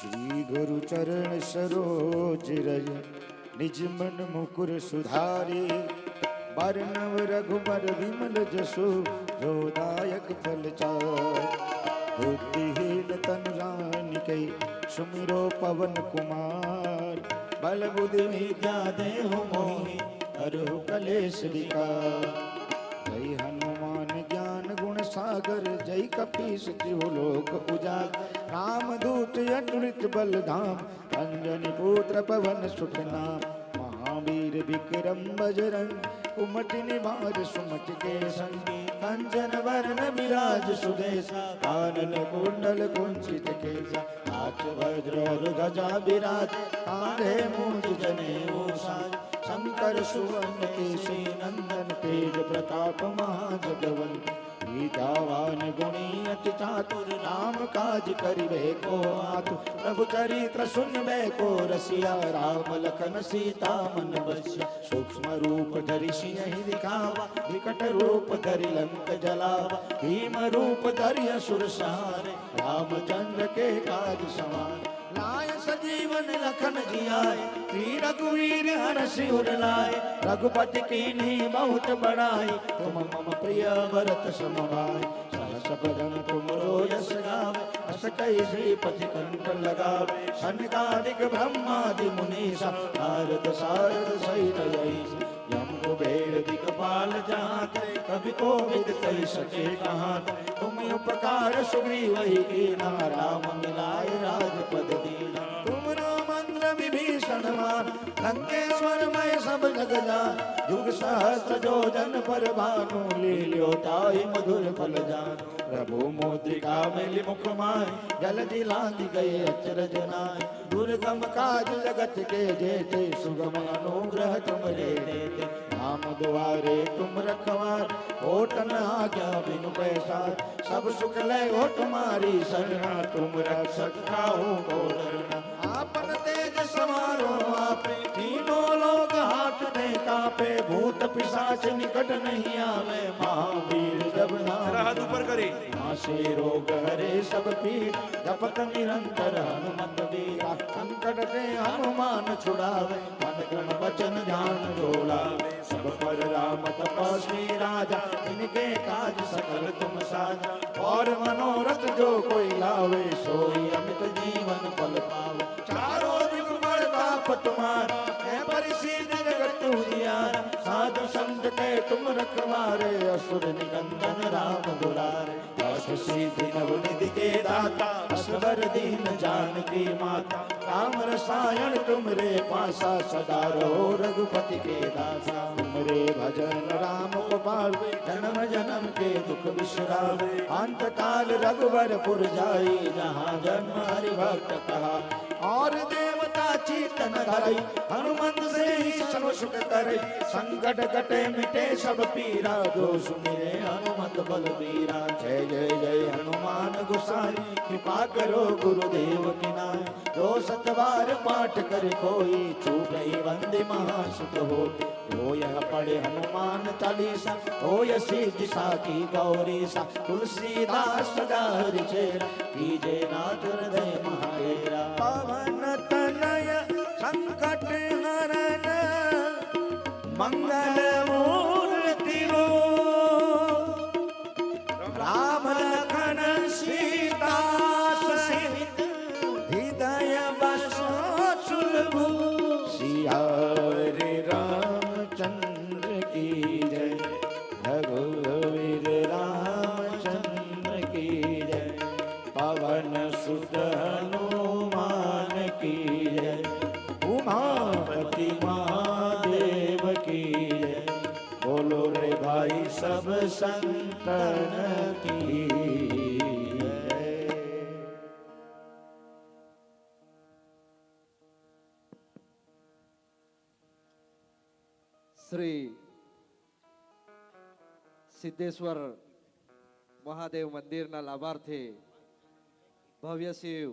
શ્રી ગુરુ ચરણ સરોજ રજ નિજ મન મુકુર સુધારી. બરનવ રઘુબર વિમલ જસુ જોદાયક ફલ ચાર. બુદ્ધિહીન તન જાનિकै સુમિરો પવન કુમાર. બલ બુદ્ધિ વિદ્યા દેહુ મોહી હરહુ કલેશ વિકાર. ગુણ સાગર જય કપીશ લોક ઉજાગ રામદૂત અતુલિત બલધામ અંજની પુત્ર પવન સુત નામ મહાવીર વિક્રમ બજરંગ કુમતિ નિવાર સુમત કે સંગી કંચન વરણ વિરાજ સુદેશ આનંદ કુંડલ કુંચિત કેસા હાથ વજ્ર ધજા વિરાજ કાંધે મૂજ જને સાજ શંકર સુવર્ણ કેસી નંદન તેજ પ્રતાપ મહાજગવન વિદ્યાવાન ગુણી અતિ ચાતુર નામ કાજ કરીબે કો આતુ પ્રભુ ચરિત્ર સુનબે કો રસિયા રામ લખન સીતા મન બસ્યા સૂક્ષ્મ રૂપ ધરી સિંહ દિખાવા વિકટ રૂપ ધરી લંક જલાવા ભીમ રૂપ ધરી અસુર સહારે રામચંદ્ર કે કાજ સમાર લાય સજીવન લખન जियाए श्री रघुवीर हर सिर लाए रघुपति कीन्ही बहुत बड़ाई तुम मम प्रिय भरत समभाई सहस बदन तुम रोयस गावे हस कई श्रीपति कंठ लगावे सनकादिक ब्रह्मादि मुनीसा नारद सारद सहित यही यम कुबेर दिगपाल जाते कभी को विद कही सके कहाँ तुम उपकार सुग्रीव ही कीना, राम मिलाए राजपद दीना। तुमरो मंत्र विभीषण मान, लंकेश्वर मय सब जग जान। युग सहस्त्र जो जन पर भानु लील्यो ताहि मधुर फल जान। प्रभु मोद्रिका मेलि मुख माय जल दिलांगी गए अचरज नाय दुर्गम काज जगत के जेते, सुगम अनुग्रह तुम रे देते। રામ દ્વારે તુમ રખવાર ઓટ ના આગ્યા બિન પૈસા સબ સુખ લે ઓટ મારી શરણા તુમ રક્ષક કાહુ કો ડરના આપન તેજ સમારો આપે ધીનો લોક હાથ ને કાપે. ભૂત પિશાચ નિકટ નહીં આવે મહાવીર જબ ના રાહત ઉપર કરી. नाशे रोग हरे सब पीर जपत निरंतर हनुमत वीरा संकट ते हनुमान छुड़ावे मन क्रम वचन ध्यान डोलावे सब पर राम तपस्वी राजा इनके काज सकल तुम साजा और मनोरथ जो कोई लावे सोई अमित जीवन फल पावे चारों जुग प्रताप तुम्हारा है परिसीद जगत उजियारा साधु संत के तुम रखवारे, असुर निकंदन राम दुलारे। सिद्धि निधि के दाता असवर दीन जानकी माता। राम रसायन तुमरे पासा सदा रहो, रघुपति के दासा। तुमरे भजन राम गोपाल जन्म जन्म के दुख विश्रावे अंत काल रघुवर पुर जाई, जहाँ जन्म हरि भक्त कहा। और देवता चीतन धरई, हनुमंत से ही सुख करे संकट कटे मिटे सब पीरा जो सुमिरे हनुमत बलबीरा जय जय जय हनुमान गोसाई कृपा करो गुरुदेव की नाय जो सतबार पाठ कर कोई छूटे वंदे महासुत हो जो यह पढ़े हनुमान चालीसा हो यह सिद्धि साकी गौरी सा तुलसीदास सदा हरि चेरा कीजे नाथ हृदय महाडेरा पवन સિદ્ધેશ્વર મહાદેવ મંદિરના લાભાર્થી ભવ્ય શિવ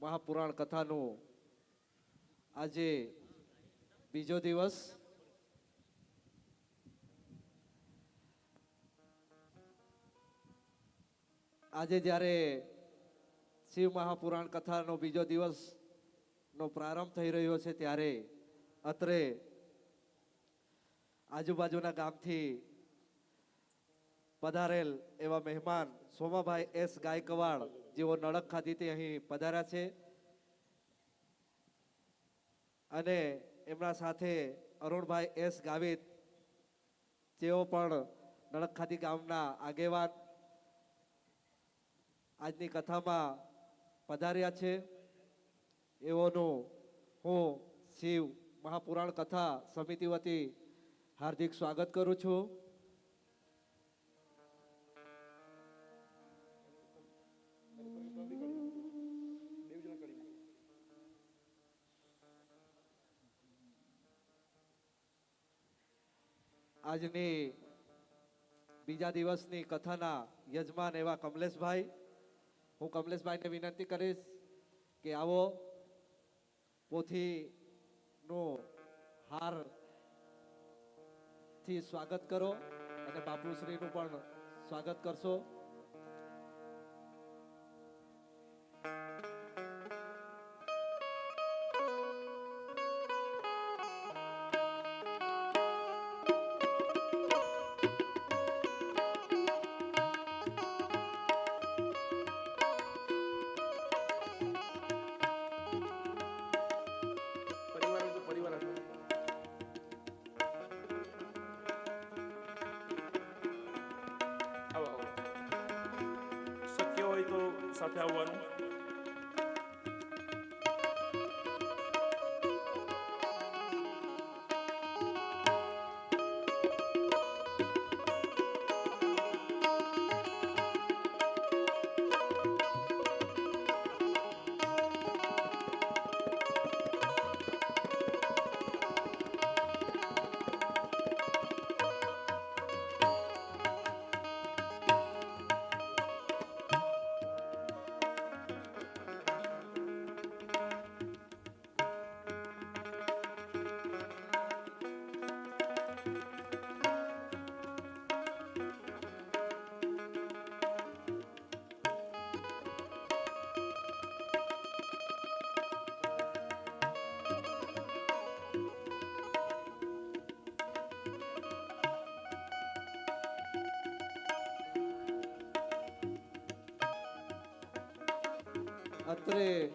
મહાપુરાણ કથાનું આજે બીજો દિવસ આજે જ્યારે શિવ મહાપુરાણ કથાનો બીજો દિવસનો પ્રારંભ થઈ રહ્યો છે ત્યારે અત્રે આજુબાજુના ગામથી પધારેલ એવા મહેમાન સોમાભાઈ એસ ગાયકવાડ, જેઓ નડક ખાધીથી અહીં પધાર્યા છે. અને એમના સાથે અરુણભાઈ એસ ગાવિત, જેઓ પણ નડકખાદી ગામના આગેવાન આજની કથામાં પધાર્યા છે. એઓનું હું શિવ મહાપુરાણ કથા સમિતિ વતી હાર્દિક સ્વાગત કરું છું. આજની બીજા દિવસની કથાના યજમાન એવા કમલેશભાઈ. હું કમલેશભાઈને વિનંતી કરીશ કે આવો પોથીનો હારથી સ્વાગત કરો અને બાપુશ્રીનું પણ સ્વાગત કરશો. તો સાથે આવવાનું અત્રે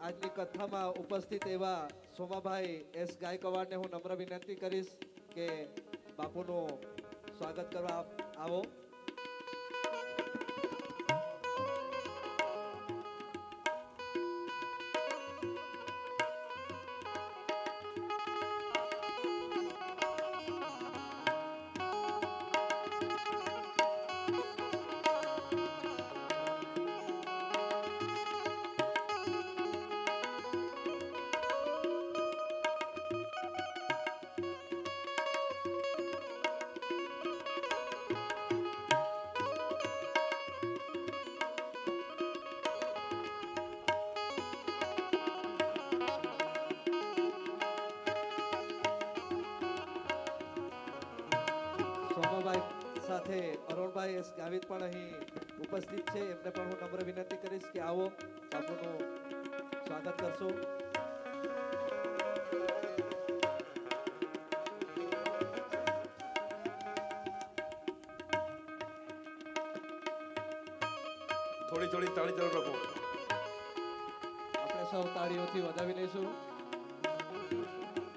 આજની કથામાં ઉપસ્થિત એવા સોમાભાઈ એસ ગાયકવાડને હું નમ્ર વિનંતી કરીશ કે બાપુનું સ્વાગત કરવા આવો. સોમાભાઈ સાથે અરુણભાઈ એસ ગાવિત પણ અહીં ઉપસ્થિત છે. એમને પણ હું નમ્ર વિનંતી કરીશ કે આવો બાપુનું સ્વાગત કરશો. થોડી થોડી તાળી ચાલુ રાખો. આપણે સૌ તાળીઓથી વધાવી લઈશું.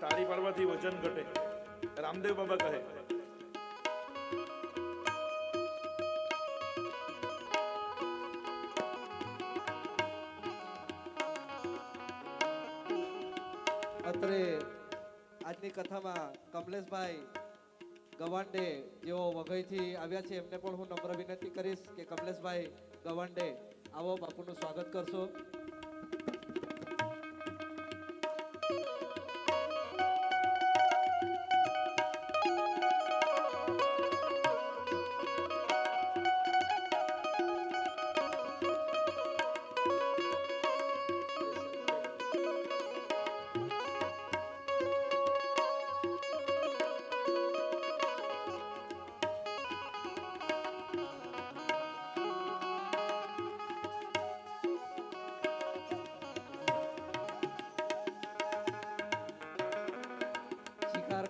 તાળી પાડવાથી વજન ઘટે. રામદેવ બાબા કહે આજની કથામાં કમલેશભાઈ ગવાંડે જેઓ વઘઈથી આવ્યા છે, એમને પણ હું નમ્ર વિનંતી કરીશ કે કમલેશભાઈ ગવાંડે આવો બાપુનું સ્વાગત કરશો.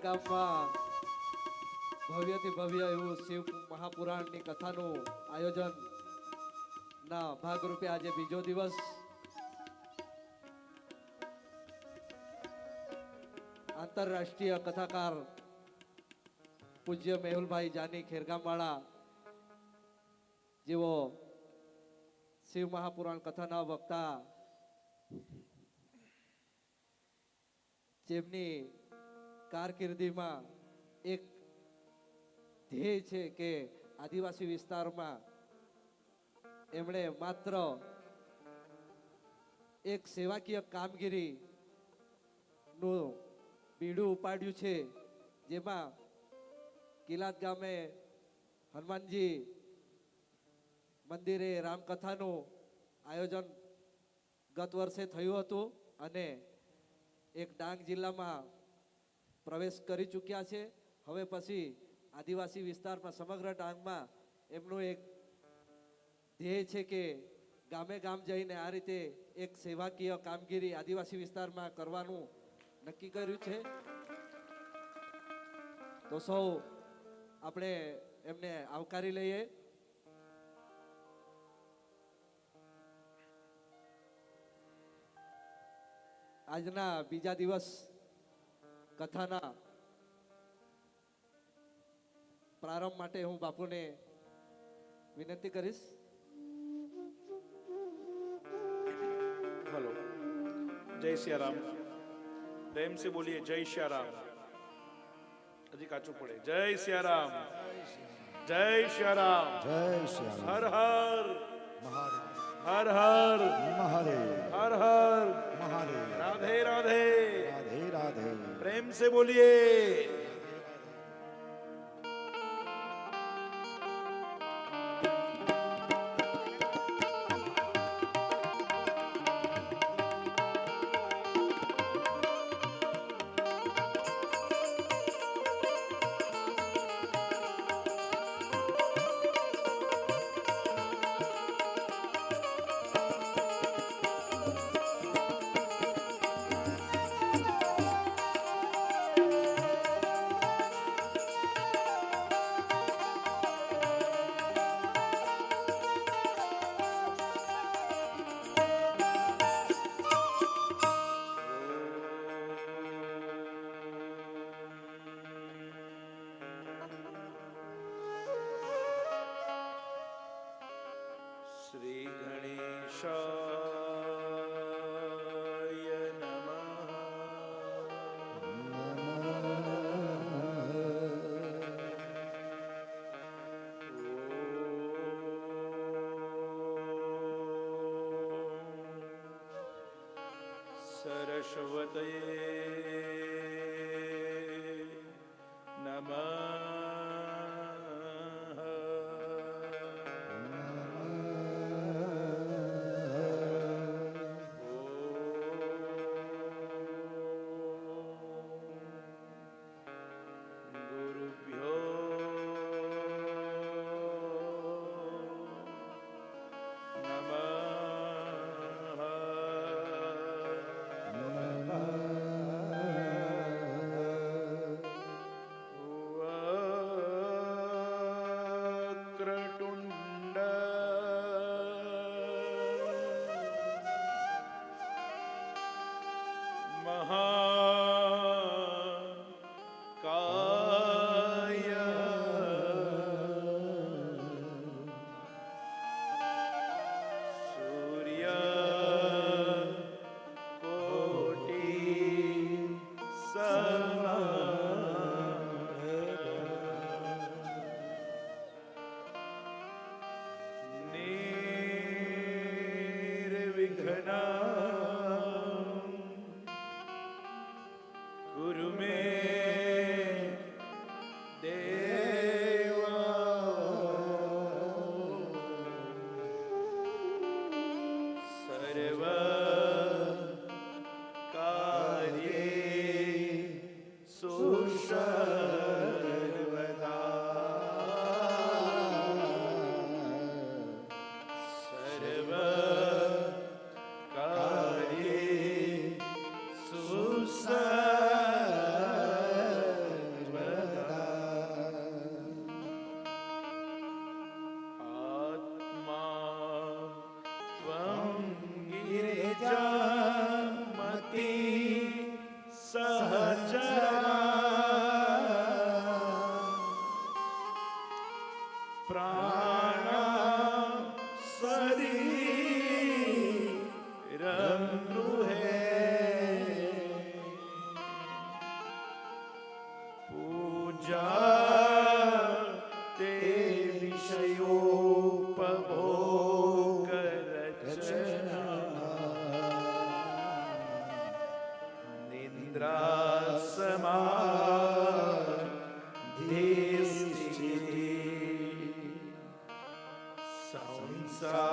ગામમાં ભવ્યથી ભવ્ય એવું શિવ મહાપુરાણની કથાનું આયોજન ના ભાગરૂપે આજે બીજો દિવસ આંતરરાષ્ટ્રીય કથાકાર પૂજ્ય મેહુલભાઈ જાની ખેરગામવાળા જેઓ શિવ મહાપુરાણ કથાના વક્તા, જેમની કારકિર્દીમાં એક ધ્યેય છે કે આદિવાસી વિસ્તારમાં એમણે માત્ર એક સેવાકીય કામગીરી નું બીડું ઉપાડ્યું છે, જેમાં કિલાદ ગામે હનુમાનજી મંદિરે રામકથાનું આયોજન ગત વર્ષે થયું હતું અને એક ડાંગ જિલ્લામાં પ્રવેશ કરી ચૂક્યા છે. હવે પછી આદિવાસી વિસ્તારમાં સમગ્ર ડાંગમાં એમનું એક ધ્યેય છે કે ગામે ગામ જઈને આ રીતે એક સેવાકીય કામગીરી આદિવાસી વિસ્તારમાં કરવાનું નક્કી કર્યું છે. તો સૌ આપણે એમને આવકારી લઈએ. આજના બીજા દિવસ कथाना प्रारंभ माटे हूँ बापू ने विनती करीस हेलो जय सियाराम प्रेम से बोलिए जय सियाराम अधिक आचु पड़े जय सियाराम जय सियाराम जय हर हर महादेव हर हर महादेव हर हर महादेव राधे राधे प्रेम से बोलिए Amen.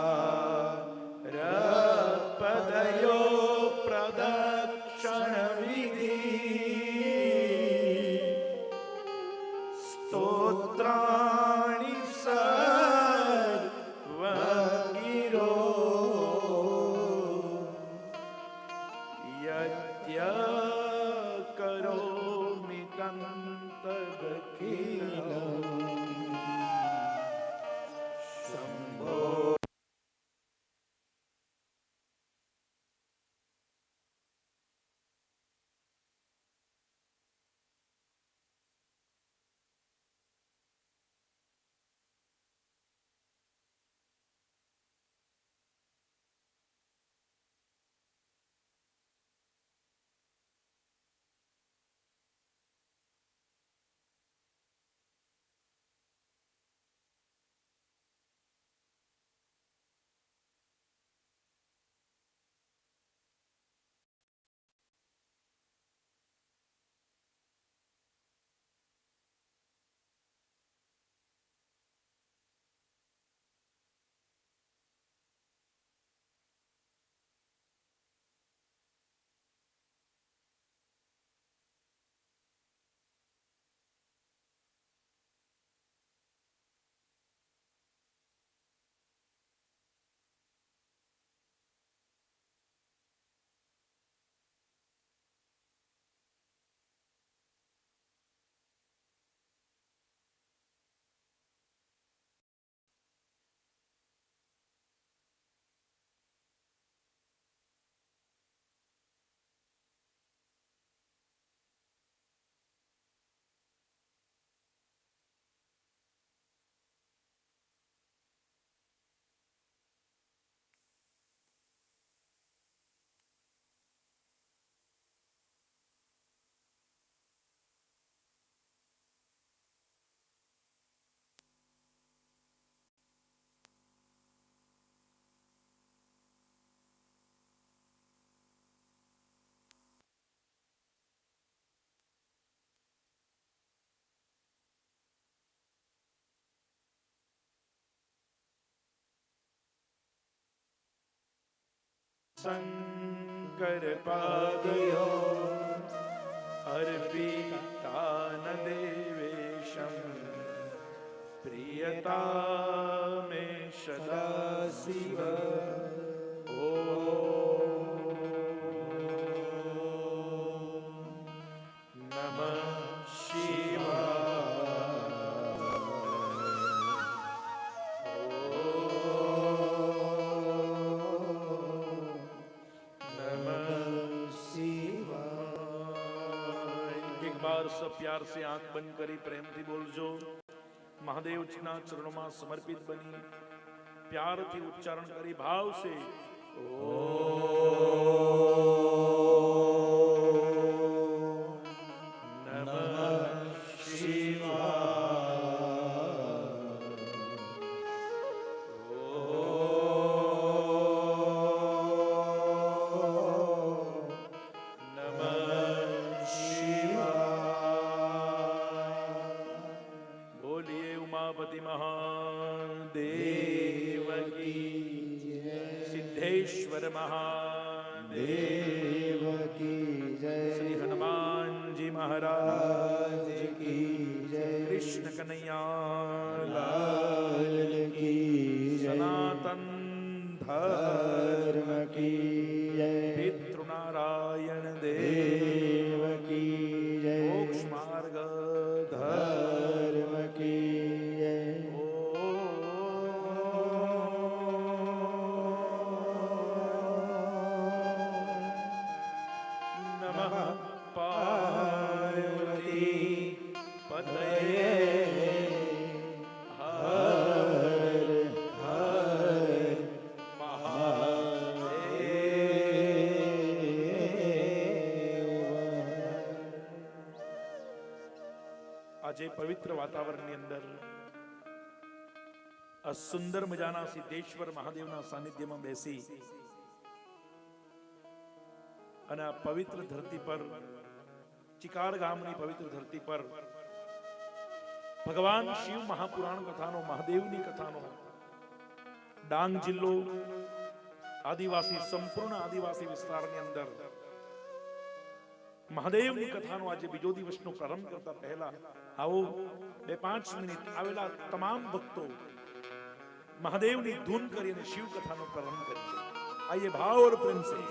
Allah. શંકર પાદયો અર્પિતાન દેવેશમ પ્રિયતા મે સદા શિવ બંધ કરી પ્રેમથી બોલજો. મહાદેવજીના ચરણોમાં સમર્પિત બની પ્યારથી ઉચ્ચારણ કરી ભાવશે. ઓ संधर्म की આજે પવિત્ર વાતાવરણની અંદર આ સુંદર મજાના સિદ્ધેશ્વર મહાદેવના સાનિધ્યમાં બેસી અને આ પવિત્ર ધરતી પર, ચિકાર ગામની પવિત્ર ધરતી પર ભગવાન શિવ મહાપુરાણ કથાનો, મહાદેવની કથાનો, ડાંગ જિલ્લો આદિવાસી, સંપૂર્ણ આદિવાસી વિસ્તારની અંદર મહાદેવની કથાનો આજે બીજો દિવસનો પ્રારંભ કરતા પહેલા આવો બે પાંચ મિનિટ આવેલા તમામ ભક્તો મહાદેવની ધૂન કરીને શિવ કથાનો પ્રારંભ કરીએ આઈએ ભાવ ઓર પ્રેમ સે